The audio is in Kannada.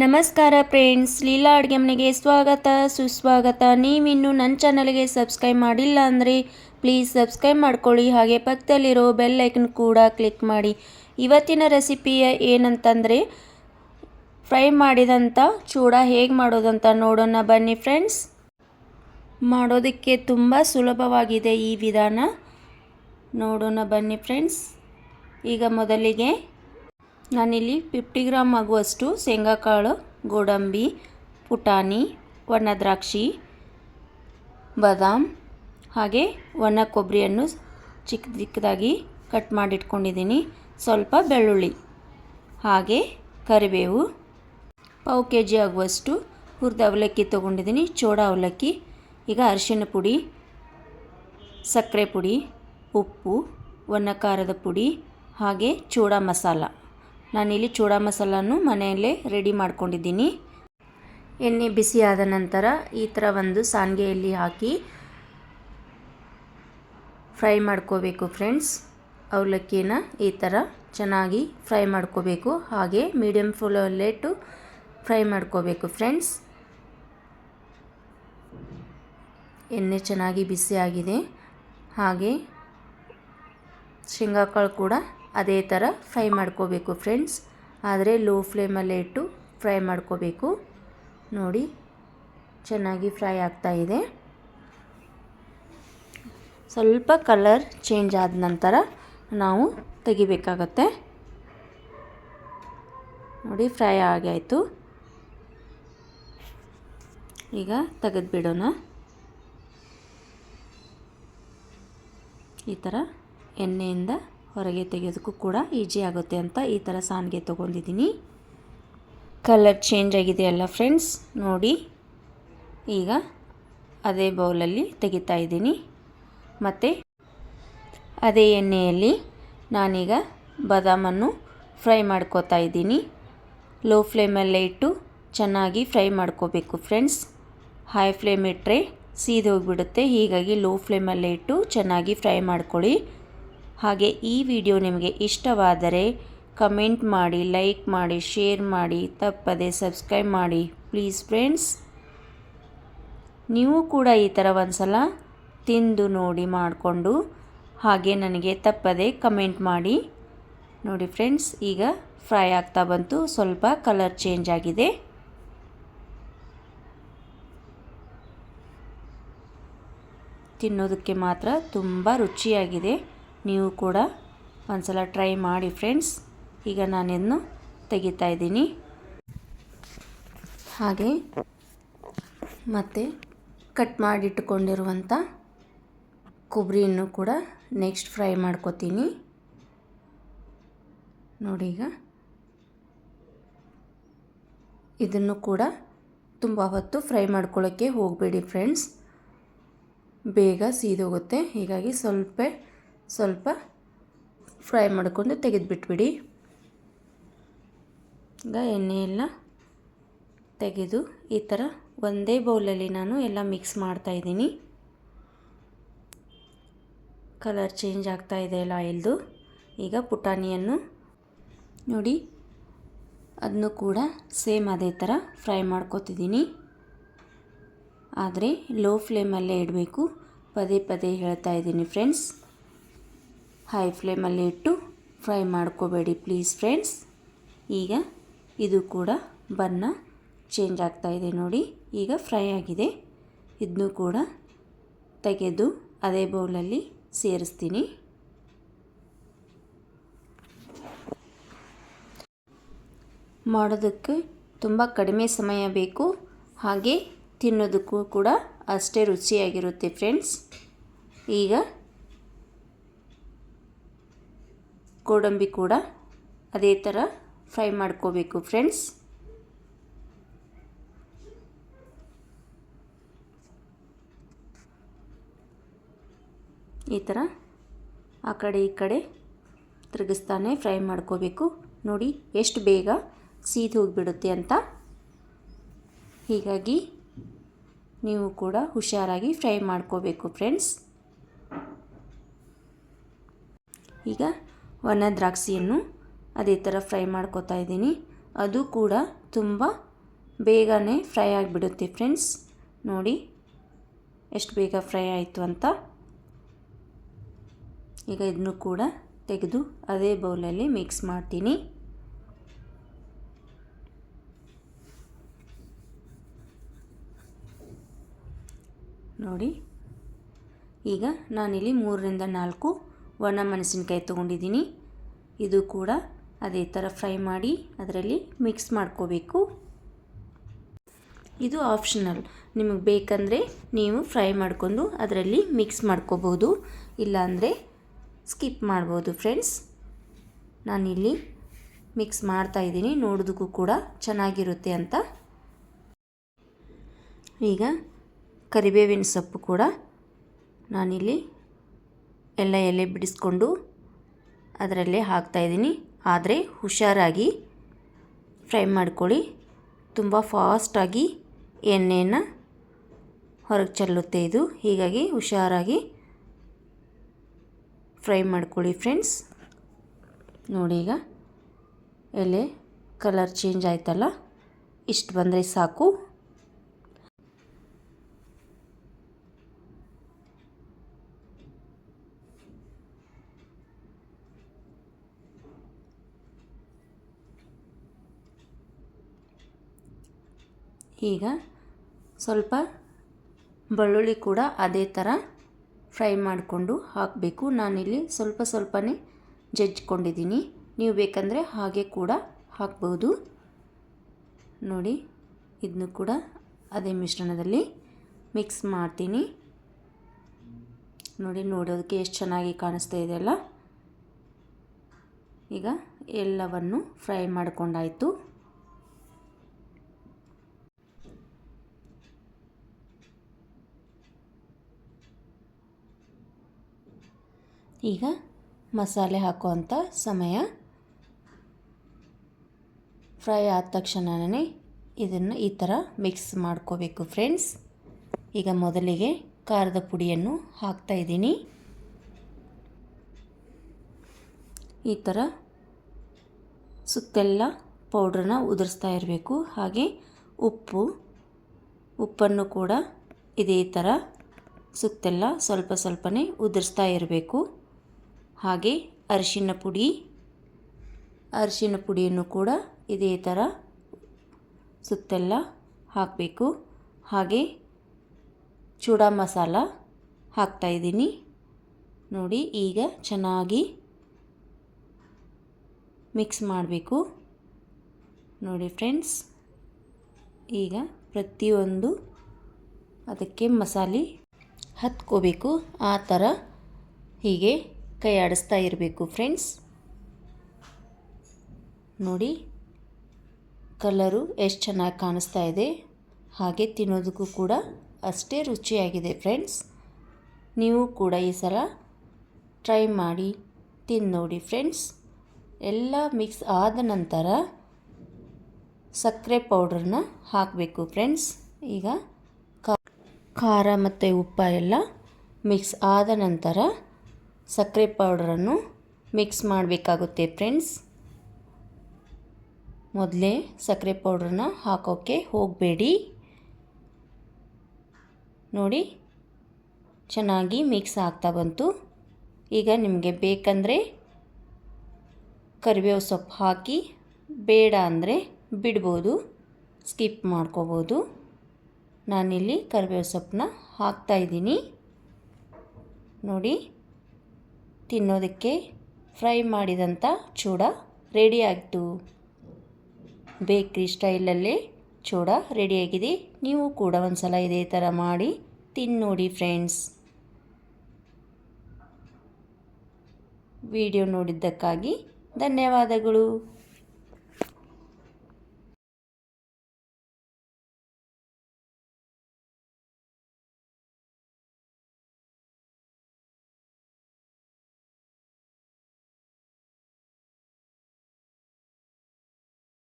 ನಮಸ್ಕಾರ ಫ್ರೆಂಡ್ಸ್, ಲೀಲಾ ಅಡುಗೆ ಮನೆಗೆ ಸ್ವಾಗತ, ಸುಸ್ವಾಗತ. ನೀವಿನ್ನೂ ನನ್ನ ಚಾನಲ್ಗೆ ಸಬ್ಸ್ಕ್ರೈಬ್ ಮಾಡಿಲ್ಲ ಅಂದರೆ ಪ್ಲೀಸ್ ಸಬ್ಸ್ಕ್ರೈಬ್ ಮಾಡ್ಕೊಳ್ಳಿ. ಹಾಗೆ ಪಕ್ಕದಲ್ಲಿರೋ ಬೆಲ್ ಐಕನ್ ಕೂಡ ಕ್ಲಿಕ್ ಮಾಡಿ. ಇವತ್ತಿನ ರೆಸಿಪಿಯ ಏನಂತಂದರೆ ಫ್ರೈ ಮಾಡಿದಂಥ ಚೂಡ ಹೇಗೆ ಮಾಡೋದಂತ ನೋಡೋಣ. ಬನ್ನಿ ಫ್ರೆಂಡ್ಸ್ ಮಾಡೋದಕ್ಕೆ ತುಂಬ ಸುಲಭವಾಗಿದೆ ಈ ವಿಧಾನ. ನೋಡೋಣ ಬನ್ನಿ ಫ್ರೆಂಡ್ಸ್ ಈಗ ಮೊದಲಿಗೆ ನಾನಿಲ್ಲಿ ಫಿಫ್ಟಿ ಗ್ರಾಮ್ ಆಗುವಷ್ಟು ಶೇಂಗಾಕಾಳು, ಗೋಡಂಬಿ, ಪುಟಾಣಿ, ಒಣ ದ್ರಾಕ್ಷಿ, ಬಾದಾಮ್ ಹಾಗೆ ಒಣ ಕೊಬ್ಬರಿಯನ್ನು ಚಿಕ್ಕ ಚಿಕ್ಕದಾಗಿ ಕಟ್ ಮಾಡಿಟ್ಕೊಂಡಿದ್ದೀನಿ. ಸ್ವಲ್ಪ ಬೆಳ್ಳುಳ್ಳಿ, ಹಾಗೆ ಕರಿಬೇವು, ಪಾವು ಕೆ ಜಿ ಆಗುವಷ್ಟು ಹುರಿದ ಅವಲಕ್ಕಿ ತೊಗೊಂಡಿದ್ದೀನಿ. ಚೋಡ ಅವಲಕ್ಕಿ, ಈಗ ಅರಿಶಿನ ಪುಡಿ, ಸಕ್ಕರೆ ಪುಡಿ, ಉಪ್ಪು, ಒಣ ಖಾರದ ಪುಡಿ ಹಾಗೆ ಚೂಡ ಮಸಾಲ. ನಾನಿಲ್ಲಿ ಚೂಡ ಮಸಾಲನ್ನು ಮನೆಯಲ್ಲೇ ರೆಡಿ ಮಾಡ್ಕೊಂಡಿದ್ದೀನಿ. ಎಣ್ಣೆ ಬಿಸಿ ಆದ ನಂತರ ಈ ಥರ ಒಂದು ಸಾಣಿಗೆಯಲ್ಲಿ ಹಾಕಿ ಫ್ರೈ ಮಾಡ್ಕೋಬೇಕು ಫ್ರೆಂಡ್ಸ್. ಅವಲಕ್ಕಿನ ಈ ಥರ ಚೆನ್ನಾಗಿ ಫ್ರೈ ಮಾಡ್ಕೋಬೇಕು. ಹಾಗೆ ಮೀಡಿಯಮ್ ಫ್ಲೇಟು ಫ್ರೈ ಮಾಡ್ಕೋಬೇಕು ಫ್ರೆಂಡ್ಸ್. ಎಣ್ಣೆ ಚೆನ್ನಾಗಿ ಬಿಸಿ ಆಗಿದೆ ಹಾಗೆ ಶೇಂಗಾಕಾಳು ಕೂಡ ಅದೇ ಥರ ಫ್ರೈ ಮಾಡ್ಕೋಬೇಕು ಫ್ರೆಂಡ್ಸ್. ಆದರೆ ಲೋ ಫ್ಲೇಮಲ್ಲೇ ಇಟ್ಟು ಫ್ರೈ ಮಾಡ್ಕೋಬೇಕು. ನೋಡಿ, ಚೆನ್ನಾಗಿ ಫ್ರೈ ಆಗ್ತಾ ಇದೆ. ಸ್ವಲ್ಪ ಕಲರ್ ಚೇಂಜ್ ಆದ ನಂತರ ನಾವು ತೆಗಿಬೇಕಾಗತ್ತೆ. ನೋಡಿ, ಫ್ರೈ ಆಗಾಯಿತು. ಈಗ ತೆಗೆದುಬಿಡೋಣ. ಈ ಥರ ಎಣ್ಣೆಯಿಂದ ಹೊರಗೆ ತೆಗೆಯೋದಕ್ಕೂ ಕೂಡ ಈಜಿ ಆಗುತ್ತೆ ಅಂತ ಈ ಥರ ಸಾನ್ಗೆ ತೊಗೊಂಡಿದ್ದೀನಿ. ಕಲರ್ ಚೇಂಜ್ ಆಗಿದೆ ಅಲ್ಲ ಫ್ರೆಂಡ್ಸ್ ನೋಡಿ. ಈಗ ಅದೇ ಬೌಲಲ್ಲಿ ತೆಗಿತಾ ಇದ್ದೀನಿ. ಮತ್ತು ಅದೇ ಎಣ್ಣೆಯಲ್ಲಿ ನಾನೀಗ ಬಾದಾಮನ್ನು ಫ್ರೈ ಮಾಡ್ಕೋತಾ ಇದ್ದೀನಿ. ಲೋ ಫ್ಲೇಮಲ್ಲೇ ಇಟ್ಟು ಚೆನ್ನಾಗಿ ಫ್ರೈ ಮಾಡ್ಕೋಬೇಕು ಫ್ರೆಂಡ್ಸ್ ಹೈ ಫ್ಲೇಮ್ ಇಟ್ಟರೆ ಸೀದೋಗಿಬಿಡುತ್ತೆ. ಹೀಗಾಗಿ ಲೋ ಫ್ಲೇಮಲ್ಲೇ ಇಟ್ಟು ಚೆನ್ನಾಗಿ ಫ್ರೈ ಮಾಡ್ಕೊಳ್ಳಿ. ಹಾಗೆ ಈ ವಿಡಿಯೋ ನಿಮಗೆ ಇಷ್ಟವಾದರೆ ಕಮೆಂಟ್ ಮಾಡಿ, ಲೈಕ್ ಮಾಡಿ, ಶೇರ್ ಮಾಡಿ, ತಪ್ಪದೆ ಸಬ್ಸ್ಕ್ರೈಬ್ ಮಾಡಿ. ಪ್ಲೀಸ್ ಫ್ರೆಂಡ್ಸ್, ನೀವು ಕೂಡ ಈ ಥರ ಒಂದು ಸಲ ತಿಂದು ನೋಡಿ ಮಾಡಿಕೊಂಡು ಹಾಗೆ ನನಗೆ ತಪ್ಪದೆ ಕಮೆಂಟ್ ಮಾಡಿ. ನೋಡಿ ಫ್ರೆಂಡ್ಸ್, ಈಗ ಫ್ರೈ ಆಗ್ತಾ ಬಂತು, ಸ್ವಲ್ಪ ಕಲರ್ ಚೇಂಜ್ ಆಗಿದೆ. ತಿನ್ನೋದಕ್ಕೆ ಮಾತ್ರ ತುಂಬ ರುಚಿಯಾಗಿದೆ. ನೀವು ಕೂಡ ಒಂದ್ಸಲ ಟ್ರೈ ಮಾಡಿ ಫ್ರೆಂಡ್ಸ್. ಈಗ ನಾನಿನ್ನು ತೆಗಿತಾ ಇದ್ದೀನಿ. ಹಾಗೆ ಮತ್ತು ಕಟ್ ಮಾಡಿಟ್ಟುಕೊಂಡಿರುವಂಥ ಕೊಬ್ಬರಿಯನ್ನು ಕೂಡ ನೆಕ್ಸ್ಟ್ ಫ್ರೈ ಮಾಡ್ಕೋತೀನಿ. ನೋಡಿ ಈಗ. ಇದನ್ನು ಕೂಡ ತುಂಬ ಹೊತ್ತು ಫ್ರೈ ಮಾಡ್ಕೊಳ್ಳೋಕ್ಕೆ ಹೋಗಬೇಡಿ ಫ್ರೆಂಡ್ಸ್. ಬೇಗ ಸೀದೋಗುತ್ತೆ. ಹೀಗಾಗಿ ಸ್ವಲ್ಪ ಸ್ವಲ್ಪ ಫ್ರೈ ಮಾಡಿಕೊಂಡು ತೆಗೆದುಬಿಟ್ಬಿಡಿ. ಈಗ ಎಣ್ಣೆಯೆಲ್ಲ ತೆಗೆದು ಈ ಥರ ಒಂದೇ ಬೌಲಲ್ಲಿ ನಾನು ಎಲ್ಲ ಮಿಕ್ಸ್ ಮಾಡ್ತಾಯಿದ್ದೀನಿ ಕಲರ್ ಚೇಂಜ್ ಆಗ್ತಾ ಇದೆ ಎಲ್ಲ ಆಯಿಲ್ದು. ಈಗ ಪುಟಾಣಿಯನ್ನು ನೋಡಿ, ಅದನ್ನು ಕೂಡ ಸೇಮ್ ಅದೇ ಥರ ಫ್ರೈ ಮಾಡ್ಕೋತಿದ್ದೀನಿ. ಆದರೆ ಲೋ ಫ್ಲೇಮಲ್ಲೇ ಇಡಬೇಕು. ಪದೇ ಪದೇ ಹೇಳ್ತಾ ಇದ್ದೀನಿ ಫ್ರೆಂಡ್ಸ್. ಹೈ ಫ್ಲೇಮಲ್ಲಿ ಇಟ್ಟು ಫ್ರೈ ಮಾಡ್ಕೋಬೇಡಿ ಪ್ಲೀಸ್ ಫ್ರೆಂಡ್ಸ್. ಈಗ ಇದು ಕೂಡ ಬಣ್ಣ ಚೇಂಜ್ ಆಗ್ತಾ ಇದೆ ನೋಡಿ. ಈಗ ಫ್ರೈ ಆಗಿದೆ. ಇದನ್ನು ಕೂಡ ತೆಗೆದು ಅದೇ ಬೌಲಲ್ಲಿ ಸೇರಿಸ್ತೀನಿ. ಮಾಡೋದಕ್ಕೆ ತುಂಬ ಕಡಿಮೆ ಸಮಯ ಬೇಕು. ಹಾಗೆ ತಿನ್ನೋದಕ್ಕೂ ಕೂಡ ಅಷ್ಟೇ ರುಚಿಯಾಗಿರುತ್ತೆ ಫ್ರೆಂಡ್ಸ್. ಈಗ ಗೋಡಂಬಿ ಕೂಡ ಅದೇ ಥರ ಫ್ರೈ ಮಾಡ್ಕೋಬೇಕು ಫ್ರೆಂಡ್ಸ್. ಈ ಥರ ಆ ಕಡೆ ಈ ಕಡೆ ತಿರುಗಿಸ್ತಾನೆ ಫ್ರೈ ಮಾಡ್ಕೋಬೇಕು. ನೋಡಿ ಎಷ್ಟು ಬೇಗ ಸೀದು ಹೋಗಿಬಿಡುತ್ತೆ ಅಂತ. ಹೀಗಾಗಿ ನೀವು ಕೂಡ ಹುಷಾರಾಗಿ ಫ್ರೈ ಮಾಡ್ಕೋಬೇಕು ಫ್ರೆಂಡ್ಸ್. ಈಗ ಒಣ ದ್ರಾಕ್ಷಿಯನ್ನು ಅದೇ ಥರ ಫ್ರೈ ಮಾಡ್ಕೋತಾ ಇದ್ದೀನಿ. ಅದು ಕೂಡ ತುಂಬ ಬೇಗನೆ ಫ್ರೈ ಆಗಿಬಿಡುತ್ತೆ ಫ್ರೆಂಡ್ಸ್. ನೋಡಿ, ಎಷ್ಟು ಬೇಗ ಫ್ರೈ ಆಯಿತು ಅಂತ. ಈಗ ಇದನ್ನು ಕೂಡ ತೆಗೆದು ಅದೇ ಬೌಲಲ್ಲಿ ಮಿಕ್ಸ್ ಮಾಡ್ತೀನಿ. ನೋಡಿ, ಈಗ ನಾನಿಲ್ಲಿ ಮೂರರಿಂದ ನಾಲ್ಕು ಒಣ ಮೆಣಸಿನ್ಕಾಯಿ ತೊಗೊಂಡಿದ್ದೀನಿ. ಇದು ಕೂಡ ಅದೇ ಥರ ಫ್ರೈ ಮಾಡಿ ಅದರಲ್ಲಿ ಮಿಕ್ಸ್ ಮಾಡ್ಕೋಬೇಕು. ಇದು ಆಪ್ಷನಲ್. ನಿಮಗೆ ಬೇಕಂದರೆ ನೀವು ಫ್ರೈ ಮಾಡ್ಕೊಂಡು ಅದರಲ್ಲಿ ಮಿಕ್ಸ್ ಮಾಡ್ಕೋಬೋದು ಇಲ್ಲಾಂದರೆ ಸ್ಕಿಪ್ ಮಾಡ್ಬೋದು ಫ್ರೆಂಡ್ಸ್. ನಾನಿಲ್ಲಿ ಮಿಕ್ಸ್ ಮಾಡ್ತಾ ಇದ್ದೀನಿ. ನೋಡೋದಕ್ಕೂ ಕೂಡ ಚೆನ್ನಾಗಿರುತ್ತೆ ಅಂತ. ಈಗ ಕರಿಬೇವಿನ ಸೊಪ್ಪು ಕೂಡ ನಾನಿಲ್ಲಿ ಎಲ್ಲ ಎಲೆ ಬಿಡಿಸ್ಕೊಂಡು ಅದರಲ್ಲೇ ಹಾಕ್ತಾಯಿದ್ದೀನಿ ಆದರೆ ಹುಷಾರಾಗಿ ಫ್ರೈ ಮಾಡ್ಕೊಳ್ಳಿ. ತುಂಬ ಫಾಸ್ಟಾಗಿ ಎಣ್ಣೆಯನ್ನು ಹೊರಗೆ ಚೆಲ್ಲುತ್ತೆ ಇದು. ಹೀಗಾಗಿ ಹುಷಾರಾಗಿ ಫ್ರೈ ಮಾಡ್ಕೊಳ್ಳಿ ಫ್ರೆಂಡ್ಸ್ ನೋಡಿ ಈಗ ಎಲೆ ಕಲರ್ ಚೇಂಜ್ ಆಯ್ತಲ್ಲ? ಇಷ್ಟು ಬಂದರೆ ಸಾಕು. ಈಗ ಸ್ವಲ್ಪ ಬೆಳ್ಳುಳ್ಳಿ ಕೂಡ ಅದೇ ಥರ ಫ್ರೈ ಮಾಡಿಕೊಂಡು ಹಾಕಬೇಕು. ನಾನಿಲ್ಲಿ ಸ್ವಲ್ಪ ಸ್ವಲ್ಪನೇ ಜಜ್ಜಿಕೊಂಡಿದ್ದೀನಿ. ನೀವು ಬೇಕಂದರೆ ಹಾಗೆ ಕೂಡ ಹಾಕ್ಬೋದು. ನೋಡಿ ಇದನ್ನು ಕೂಡ ಅದೇ ಮಿಶ್ರಣದಲ್ಲಿ ಮಿಕ್ಸ್ ಮಾಡ್ತೀನಿ. ನೋಡಿ, ನೋಡೋದಕ್ಕೆ ಎಷ್ಟು ಚೆನ್ನಾಗಿ ಕಾಣಿಸ್ತಾ ಇದೆಯಲ್ಲ ಈಗ ಎಲ್ಲವನ್ನು ಫ್ರೈ ಮಾಡ್ಕೊಂಡಾಯಿತು. ಈಗ ಮಸಾಲೆ ಹಾಕುವಂಥ ಸಮಯ. ಫ್ರೈ ಆದ ತಕ್ಷಣವೇ ಇದನ್ನು ಈ ಥರ ಮಿಕ್ಸ್ ಮಾಡ್ಕೋಬೇಕು ಫ್ರೆಂಡ್ಸ್. ಈಗ ಮೊದಲಿಗೆ ಖಾರದ ಪುಡಿಯನ್ನು ಹಾಕ್ತಾಯಿದ್ದೀನಿ ಈ ಥರ ಸುತ್ತೆಲ್ಲ ಪೌಡ್ರನ್ನ ಉದುರಿಸ್ತಾ ಇರಬೇಕು. ಹಾಗೆ ಉಪ್ಪು, ಉಪ್ಪನ್ನು ಕೂಡ ಇದೇ ಥರ ಸುತ್ತೆಲ್ಲ ಸ್ವಲ್ಪ ಸ್ವಲ್ಪನೇ ಉದುರಿಸ್ತಾ ಇರಬೇಕು. ಹಾಗೆ ಅರಿಶಿನ ಪುಡಿ, ಅರಿಶಿನ ಪುಡಿಯನ್ನು ಕೂಡ ಇದೇ ಥರ ಸುತ್ತೆಲ್ಲ ಹಾಕಬೇಕು. ಹಾಗೆ ಚೂಡ ಮಸಾಲ ಹಾಕ್ತಾಯಿದ್ದೀನಿ ನೋಡಿ, ಈಗ ಚೆನ್ನಾಗಿ ಮಿಕ್ಸ್ ಮಾಡಬೇಕು. ನೋಡಿ ಫ್ರೆಂಡ್ಸ್ ಈಗ ಪ್ರತಿಯೊಂದು ಅದಕ್ಕೆ ಮಸಾಲೆ ಹತ್ಕೋಬೇಕು. ಆ ಥರ ಹೀಗೆ ಕೈ ಆಡಿಸ್ತಾ ಇರಬೇಕು ಫ್ರೆಂಡ್ಸ್ ನೋಡಿ ಕಲರು ಎಷ್ಟು ಚೆನ್ನಾಗಿ ಕಾಣಿಸ್ತಾ ಇದೆ. ಹಾಗೆ ತಿನ್ನೋದಕ್ಕೂ ಕೂಡ ಅಷ್ಟೇ ರುಚಿಯಾಗಿದೆ ಫ್ರೆಂಡ್ಸ್ ನೀವು ಕೂಡ ಈ ಸಲ ಟ್ರೈ ಮಾಡಿ ತಿಂದು ನೋಡಿ ಫ್ರೆಂಡ್ಸ್ ಎಲ್ಲ ಮಿಕ್ಸ್ ಆದ ನಂತರ ಸಕ್ಕರೆ ಪೌಡ್ರನ್ನ ಹಾಕಬೇಕು ಫ್ರೆಂಡ್ಸ್ ಈಗ ಖಾರ ಮತ್ತು ಉಪ್ಪ ಎಲ್ಲ ಮಿಕ್ಸ್ ಆದ ನಂತರ ಸಕ್ಕರೆ ಪೌಡ್ರನ್ನು ಮಿಕ್ಸ್ ಮಾಡಬೇಕಾಗುತ್ತೆ ಫ್ರೆಂಡ್ಸ್ ಮೊದಲೇ ಸಕ್ಕರೆ ಪೌಡ್ರನ್ನ ಹಾಕೋಕ್ಕೆ ಹೋಗಬೇಡಿ. ನೋಡಿ, ಚೆನ್ನಾಗಿ ಮಿಕ್ಸ್ ಆಗ್ತಾ ಬಂತು. ಈಗ ನಿಮಗೆ ಬೇಕಂದರೆ ಕರಿಬೇವು ಸೊಪ್ಪು ಹಾಕಿ, ಬೇಡ ಅಂದರೆ ಬಿಡ್ಬೋದು ಸ್ಕಿಪ್ ಮಾಡ್ಕೋಬೋದು. ನಾನಿಲ್ಲಿ ಕರಿಬೇವು ಸೊಪ್ಪನ್ನ ಹಾಕ್ತಾಯಿದ್ದೀನಿ ನೋಡಿ ತಿನ್ನೋದಕ್ಕೆ ಫ್ರೈ ಮಾಡಿದಂಥ ಚೂಡ ರೆಡಿ ಆಯಿತು ಬೇಕ್ರಿ ಸ್ಟೈಲಲ್ಲಿ ಚೂಡ ರೆಡಿಯಾಗಿದೆ. ನೀವು ಕೂಡ ಒಂದು ಸಲ ಇದೇ ಥರ ಮಾಡಿ ತಿನ್ನೋಡಿ ಫ್ರೆಂಡ್ಸ್. ವಿಡಿಯೋ ನೋಡಿದ್ದಕ್ಕಾಗಿ ಧನ್ಯವಾದಗಳು.